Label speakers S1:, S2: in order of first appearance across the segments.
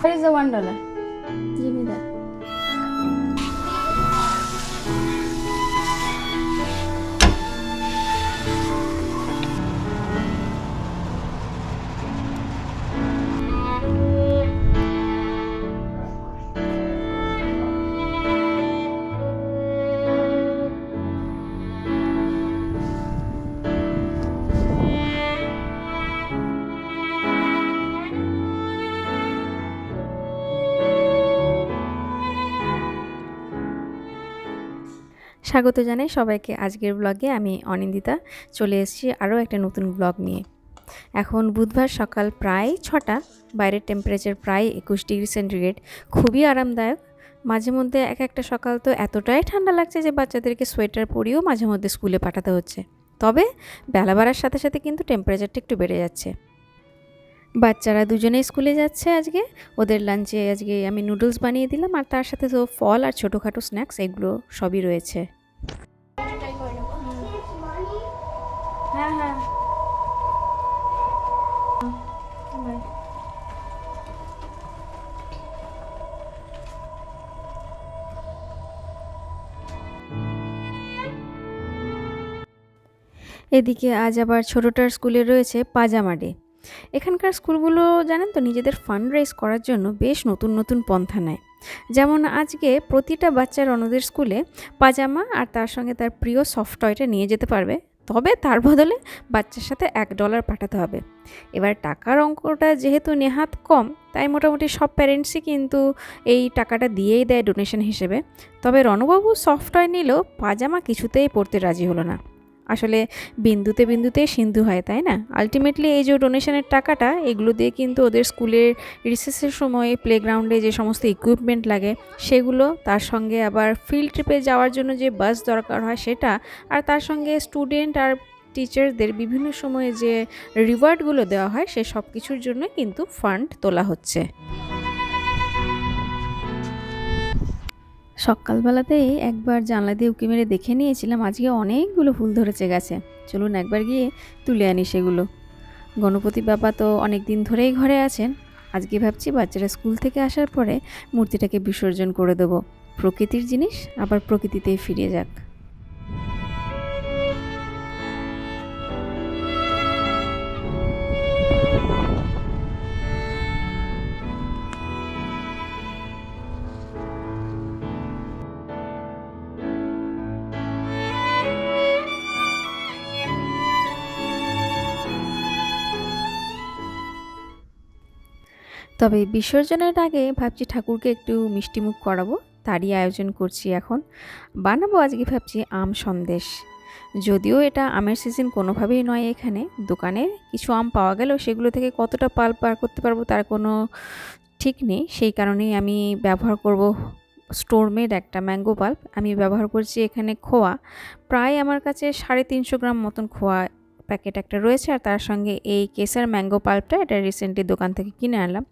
S1: Where is the one dollar? Give me that.
S2: স্বাগত জানাই সবাইকে। আজকের ব্লগে আমি অনিন্দিতা চলে এসেছি আরও একটা নতুন ব্লগ নিয়ে। এখন বুধবার সকাল প্রায় ছটা, বাইরের টেম্পারেচার প্রায় একুশ ডিগ্রি সেন্টিগ্রেড খুবই আরামদায়ক। মাঝে মধ্যে এক একটা সকাল তো এতটাই ঠান্ডা লাগছে যে বাচ্চাদেরকে সোয়েটার পরিয়েও মাঝে মধ্যে স্কুলে পাঠাতে হচ্ছে। তবে বেলা বাড়ার সাথে সাথে কিন্তু টেম্পারেচারটা একটু বেড়ে যাচ্ছে। বাচ্চারা দুজনেই স্কুলে যাচ্ছে আজকে। ওদের লাঞ্চে আজকে আমি নুডলস বানিয়ে দিলাম আর তার সাথে তো ফল আর ছোটোখাটো স্ন্যাক্স এগুলো সবই রয়েছে।
S1: হ্যাঁ হ্যাঁ।
S2: এদিকে আজ আবার ছোটোটার স্কুলে রয়েছে পাজামা ডে। এখানকার স্কুলগুলো জানেন তো, নিজেদের ফান্ড রাইজ করার জন্য বেশ নতুন নতুন পন্থা নেয়। যেমন আজকে প্রতিটা বাচ্চার অন্যদের স্কুলে পাজামা আর তার সঙ্গে তার প্রিয় সফট টয়টা নিয়ে যেতে পারবে। তবে তার বদলে বাচ্চার সাথে এক ডলার পাঠাতে হবে। এবার টাকার অঙ্কটা যেহেতু নেহাত কম, তাই মোটামুটি সব প্যারেন্টসই কিন্তু এই টাকাটা দিয়েই দেয় ডোনেশন হিসেবে। তবে রণবাবু সফট টয় নিলেও পাজামা কিছুতেই পড়তে রাজি হলো না। আসলে বিন্দুতে বিন্দুতে সিন্ধু হয়, তাই না? আলটিমেটলি এই যে ডোনেশনের টাকাটা, এগুলো দিয়ে কিন্তু ওদের স্কুলের রিসেসের সময় প্লেগ্রাউন্ডে যে সমস্ত ইকুইপমেন্ট লাগে, সেগুলো তার সঙ্গে আবার ফিল্ড ট্রিপে যাওয়ার জন্য যে বাস দরকার হয় সেটা, আর তার সঙ্গে স্টুডেন্ট আর টিচারদের বিভিন্ন সময়ে যে রিওয়ার্ডগুলো দেওয়া হয়, সে সব কিছুর জন্য কিন্তু ফান্ড তোলা হচ্ছে। সকালবেলাতেই একবার জানলা দিয়ে উঁকি মেরে দেখে নিয়েছিলাম আজকে অনেকগুলো ফুল ধরেছে গেছে। চলুন একবার গিয়ে তুলে আনি সেগুলো। গণপতি বাবা তো অনেক দিন ধরেই ঘরে আছেন। আজকে ভাবছি বাচ্চারা স্কুল থেকে আসার পরে মূর্তিটাকে বিসর্জন করে দেবো। প্রকৃতির জিনিস, আবার প্রকৃতিতেই ফিরে যাক। তবে বিসর্জনের আগে ভাবছি ঠাকুরকে একটু মিষ্টিমুখ করাবো। তারই আয়োজন করছি এখন। বানাবো আজকে ভাবছি আম সন্দেশ। যদিও এটা আমের সিজন কোনোভাবেই নয় এখানে। দোকানে কিছু আম পাওয়া গেলেও সেগুলো থেকে কতটা পাল পার করতে পারব তার কোনো ঠিক নেই। সেই কারণেই আমি ব্যবহার করব স্টোরমেড একটা ম্যাঙ্গো পাল্প আমি ব্যবহার করছি এখানে খোয়া। প্রায় আমার কাছে সাড়ে তিনশো গ্রাম মতন খোয়া প্যাকেট একটা রয়েছে আর তার সঙ্গে এই কেসার ম্যাঙ্গো পাল্পটা এটা রিসেন্টলি দোকান থেকে কিনে আনলাম।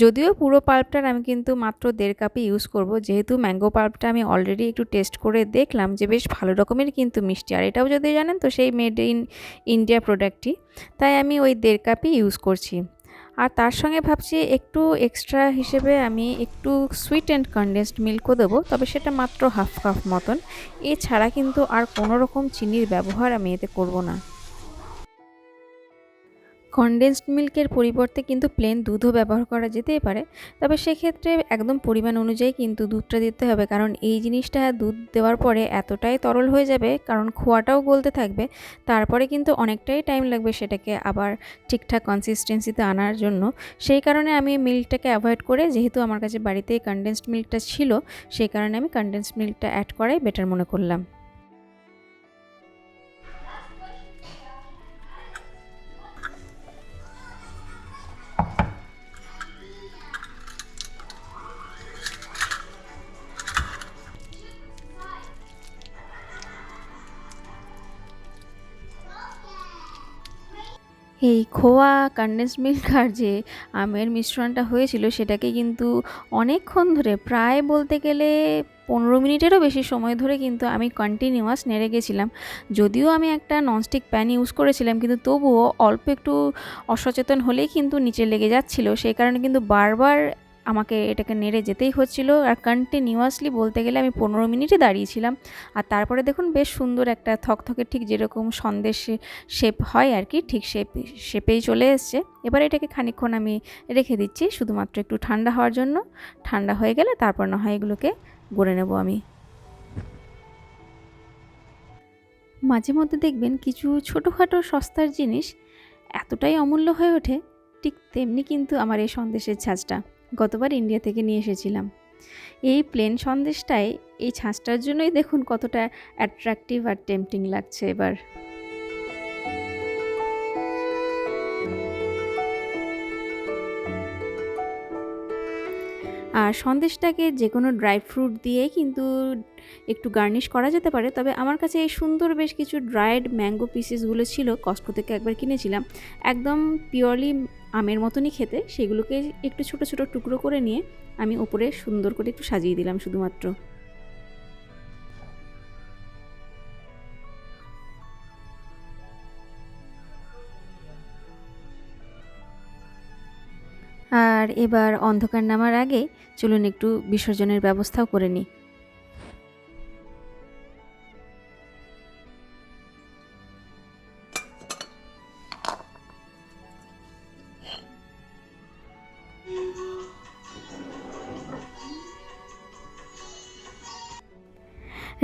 S2: যদিও পুরো পাল্পটার আমি কিন্তু মাত্র দেড় কাপে ইউজ করব, যেহেতু ম্যাঙ্গো পাল্পটা আমি অলরেডি একটু টেস্ট করে দেখলাম যে বেশ ভালো রকমের কিন্তু মিষ্টি। আর এটাও যদি জানেন তো সেই মেড ইন ইন্ডিয়া প্রোডাক্টটি তাই আমি ওই দেড় কাপই ইউজ করছি। আর তার সঙ্গে ভাবছি একটু এক্সট্রা হিসেবে আমি একটু সুইট অ্যান্ড কনডেন্সড মিল্কও দেবো, তবে সেটা মাত্র হাফ কাপ মতন। এছাড়া কিন্তু আর কোনো রকম চিনির ব্যবহার আমি এতে করব না। কনডেন্সড মিল্কের পরিবর্তে কিন্তু প্লেন দুধও ব্যবহার করা যেতেই পারে। তবে সেক্ষেত্রে একদম পরিমাণ অনুযায়ী কিন্তু দুধটা দিতে হবে, কারণ এই জিনিসটা দুধ দেওয়ার পরে এতটাই তরল হয়ে যাবে, কারণ খোয়াটাও গলতে থাকবে। তারপরে কিন্তু অনেকটাই টাইম লাগবে সেটাকে আবার ঠিকঠাক কনসিস্টেন্সিতে আনার জন্য। সেই কারণে আমি মিল্কটাকে অ্যাভয়েড করে, যেহেতু আমার কাছে বাড়িতেই কনডেন্সড মিল্কটা ছিল, সেই কারণে আমি কনডেন্সড মিল্কটা অ্যাড করাই বেটার মনে করলাম। এই খোয়া, কন্ডেন্স মিল্ক আর যে আমের মিশ্রণটা হয়েছিল, সেটাকে কিন্তু অনেকক্ষণ ধরে, প্রায় বলতে গেলে পনেরো মিনিটেরও বেশি সময় ধরে কিন্তু আমি কন্টিনিউয়াস নেড়ে গেছিলাম। যদিও আমি একটা ননস্টিক প্যান ইউজ করেছিলাম, কিন্তু তবুও অল্প একটু অসচেতন হলেই কিন্তু নিচে লেগে যাচ্ছিল। সেই কারণে কিন্তু বারবার আমাকে এটাকে নেড়ে যেতেই হচ্ছিল আর কন্টিনিউয়াসলি বলতে গেলে আমি পনেরো মিনিটই দাঁড়িয়েছিলাম। আর তারপরে দেখুন বেশ সুন্দর একটা থকথকে ঠিক যেরকম সন্দেশ শেপ হয় আর কি, ঠিক শেপ শেপেই চলে এসছে। এবার এটাকে খানিকক্ষণ আমি রেখে দিচ্ছি, শুধুমাত্র একটু ঠান্ডা হওয়ার জন্য। ঠান্ডা হয়ে গেলে তারপর না হয় এগুলোকে গড়ে নেব আমি। মাঝে মধ্যে দেখবেন কিছু ছোটোখাটো সস্তার জিনিস এতটাই অমূল্য হয়ে ওঠে, ঠিক তেমনি কিন্তু আমার এই সন্দেশের ছাঁচটা। গতবার ইন্ডিয়া থেকে নিয়ে এসেছিলাম। এই প্লেন সন্দেশটায় এই ছাঁচটার জন্যই দেখুন কতটা অ্যাট্রাকটিভ আর টেম্পটিং লাগছে এবার। আর সন্দেশটাকে যে কোনো ড্রাই ফ্রুট দিয়ে কিন্তু একটু গার্নিশ করা যেতে পারে। তবে আমার কাছে এই সুন্দর বেশ কিছু ড্রায়েড ম্যাঙ্গো পিসেসগুলো ছিল, কস্কো থেকে একবার কিনেছিলাম। একদম পিওরলি আমের মতনই খেতে, সেগুলোকে একটু ছোট ছোট টুকরো করে নিয়ে আমি ওপরে সুন্দর করে একটু সাজিয়ে দিলাম শুধুমাত্র। আর এবার অন্ধকার নামার আগে চলুন একটু বিসর্জনের ব্যবস্থাও করে নিই।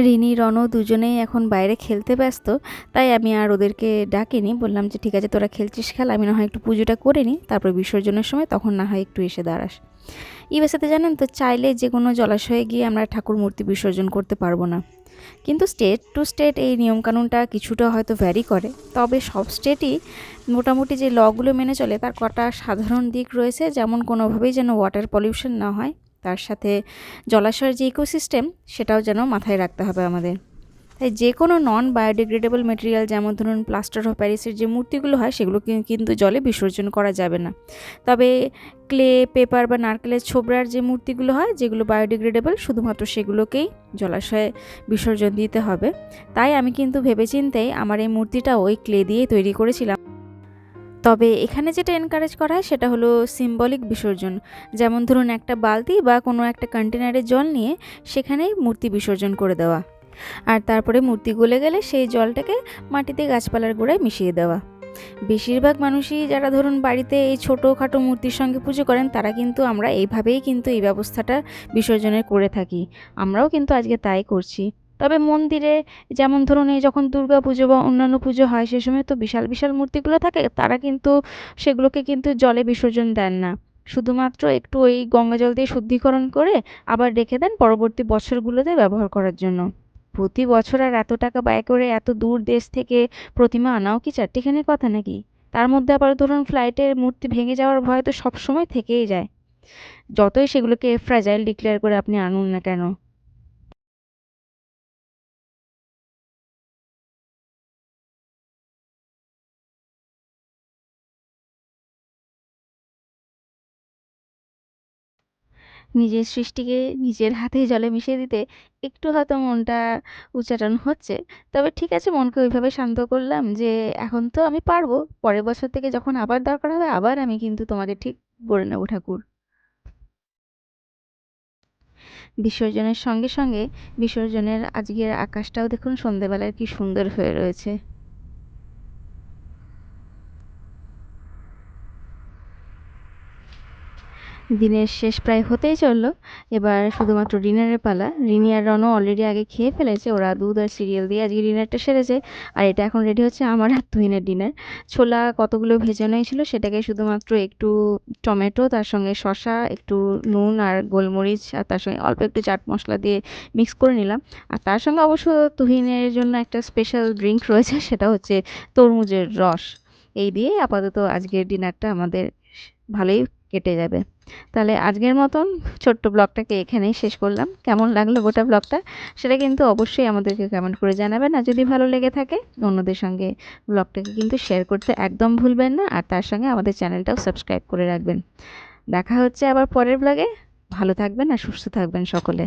S2: রিনি রণ দুজনেই এখন বাইরে খেলতে ব্যস্ত, তাই আমি আর ওদেরকে ডাকিনি। বললাম যে, ঠিক আছে, তোরা খেলছিস, খেল। আমি না হয় একটু পুজোটা করে নিই, তারপর বিসর্জনের সময় তখন না হয় একটু এসে দাঁড়াস। ইবেসাতে জানেন তো, চাইলে যে কোনো জলাশয়ে গিয়ে আমরা ঠাকুর মূর্তি বিসর্জন করতে পারব না। কিন্তু স্টেট টু স্টেট এই নিয়মকানুনটা কিছুটা হয়তো ভ্যারি করে, তবে সব স্টেটই মোটামুটি যে লগুলো মেনে চলে, তার কটা সাধারণ দিক রয়েছে, যেমন কোনোভাবেই যেন ওয়াটার পলিউশন না হয়। তার সাথে জলাশয়ের যে ইকোসিস্টেম সেটাও যেন মাথায় রাখতে হবে আমাদের। তাই যে কোনো নন বায়োডিগ্রেডেবল মেটেরিয়াল যেমন ধরুন প্লাস্টার অফ প্যারিসের যে মূর্তিগুলো হয়, সেগুলো কিন্তু জলে বিসর্জন করা যাবে না। তবে ক্লে পেপার বা নারকেলের ছোবড়ার যে মূর্তিগুলো হয়, যেগুলো বায়োডিগ্রেডেবল শুধুমাত্র সেগুলোকেই জলাশয়ে বিসর্জন দিতে হবে। তাই আমি কিন্তু ভেবেচিন্তেই আমার এই মূর্তিটা ওই ক্লে দিয়েই তৈরি করেছিলাম। তবে এখানে যেটা এনকারেজ করা হয় সেটা হলো সিম্বলিক বিসর্জন। যেমন ধরুন একটা বালতি বা কোনো একটা কন্টেনারে জল নিয়ে সেখানেই মূর্তি বিসর্জন করে দেওয়া। আর তারপরে মূর্তি গলে গেলে সেই জলটাকে মাটিতে গাছপালার গোড়ায় মিশিয়ে দেওয়া। বেশিরভাগ মানুষই যারা ধরুন বাড়িতে এই ছোটোখাটো মূর্তির সঙ্গে পুজো করেন, তারা কিন্তু আমরা এইভাবেই কিন্তু এই ব্যবস্থাটা বিসর্জনের করে থাকি। আমরাও কিন্তু আজকে তাই করছি। তবে মন্দিরে যেমন ধরুন এই যখন দুর্গা পুজো বা অন্যান্য পুজো হয়, সে সময় তো বিশাল বিশাল মূর্তিগুলো থাকে। তারা কিন্তু সেগুলোকে কিন্তু জলে বিসর্জন দেন না। শুধুমাত্র একটু ওই গঙ্গা জল দিয়ে শুদ্ধিকরণ করে আবার রেখে দেন পরবর্তী বছরগুলোতে ব্যবহার করার জন্য। প্রতি বছর আর এত টাকা ব্যয় করে এত দূর দেশ থেকে প্রতিমা আনাও কি চারটিখানির কথা নাকি? তার মধ্যে আবার ধরুন ফ্লাইটের মূর্তি ভেঙে যাওয়ার ভয় তো সবসময় থেকেই যায়। যতই সেগুলোকে ফ্র্যাজাইল ডিক্লেয়ার করে আপনি আনুন না কেন নিজের সৃষ্টিকে নিজের হাতেই জলে মিশিয়ে দিতে একটু হয়তো মনটা উচ্চাটন হচ্ছে। তবে ঠিক আছে, মনকে ওইভাবে শান্ত করলাম যে এখন তো আমি পারব। পরের বছর থেকে যখন আবার দরকার হবে, আবার আমি কিন্তু তোমাদের ঠিক গড়ে নেব ঠাকুর। বিসর্জনের সঙ্গে সঙ্গে বিসর্জনের আজকের আকাশটাও দেখুন সন্ধেবেলায় কি সুন্দর হয়ে রয়েছে। দিনের শেষ প্রায় হতেই চলল। এবার শুধুমাত্র ডিনারের পালা। রিনি আর রনও অলরেডি আগে খেয়ে ফেলেছে। ওরা দুধ আর সিরিয়াল দিয়ে আজকে ডিনারটা সেরেছে। আর এটা এখন রেডি হচ্ছে আমার আর তুহিনের ডিনার ছোলা কতগুলো ভেজানোই ছিল সেটাকে শুধুমাত্র একটু টমেটো, তার সঙ্গে শসা, একটু নুন আর গোলমরিচ আর তার সঙ্গে অল্প একটু চাট মশলা দিয়ে মিক্স করে নিলাম। আর তার সঙ্গে অবশ্য তুহিনের জন্য একটা স্পেশাল ড্রিঙ্ক রয়েছে, সেটা হচ্ছে তরমুজের রস। এই দিয়ে আপাতত আজকের ডিনারটা আমাদের ভালোই কেটে যাবে। তাহলে আজকের মতন ছোট্ট ব্লগটাকে এখানেই শেষ করলাম। কেমন লাগল গোটা ব্লগটা? সেটা কিন্তু অবশ্যই আমাদেরকে কমেন্ট করে জানাবেন। আর যদি ভালো লেগে থাকে, অন্যদের সঙ্গে ব্লগটাকে কিন্তু শেয়ার করতে একদম ভুলবেন না। আর তার সঙ্গে আমাদের চ্যানেলটাও সাবস্ক্রাইব করে রাখবেন। দেখা হচ্ছে আবার পরের ব্লগে ভালো থাকবেন আর সুস্থ থাকবেন সকলে।